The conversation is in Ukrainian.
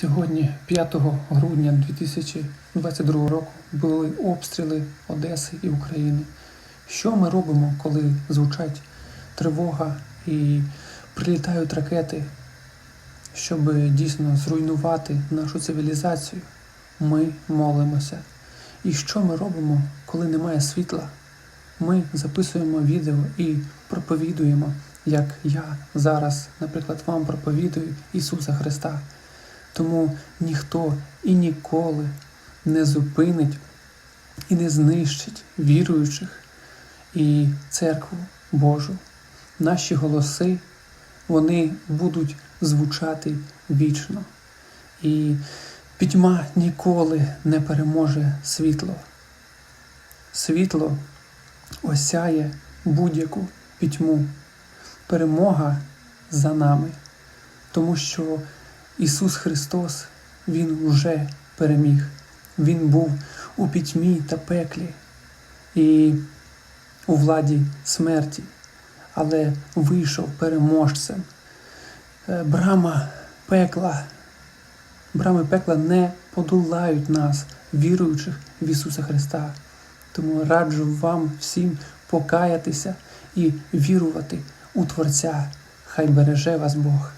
Сьогодні, 5 грудня 2022 року, були обстріли Одеси і України. Що ми робимо, коли звучать тривога і прилітають ракети, щоб дійсно зруйнувати нашу цивілізацію? Ми молимося. І що ми робимо, коли немає світла? Ми записуємо відео і проповідуємо, як я зараз, наприклад, вам проповідую Ісуса Христа. Тому ніхто і ніколи не зупинить і не знищить віруючих і церкву Божу. Наші голоси вони будуть звучати вічно. І пітьма ніколи не переможе світло. Світло осяє будь-яку пітьму. Перемога за нами, тому що Ісус Христос, Він уже переміг. Він був у пітьмі та пеклі і у владі смерті, але вийшов переможцем. Е, Брама пекла, брами пекла не подолають нас, віруючих в Ісуса Христа. Тому раджу вам всім покаятися і вірувати у Творця. Хай береже вас Бог.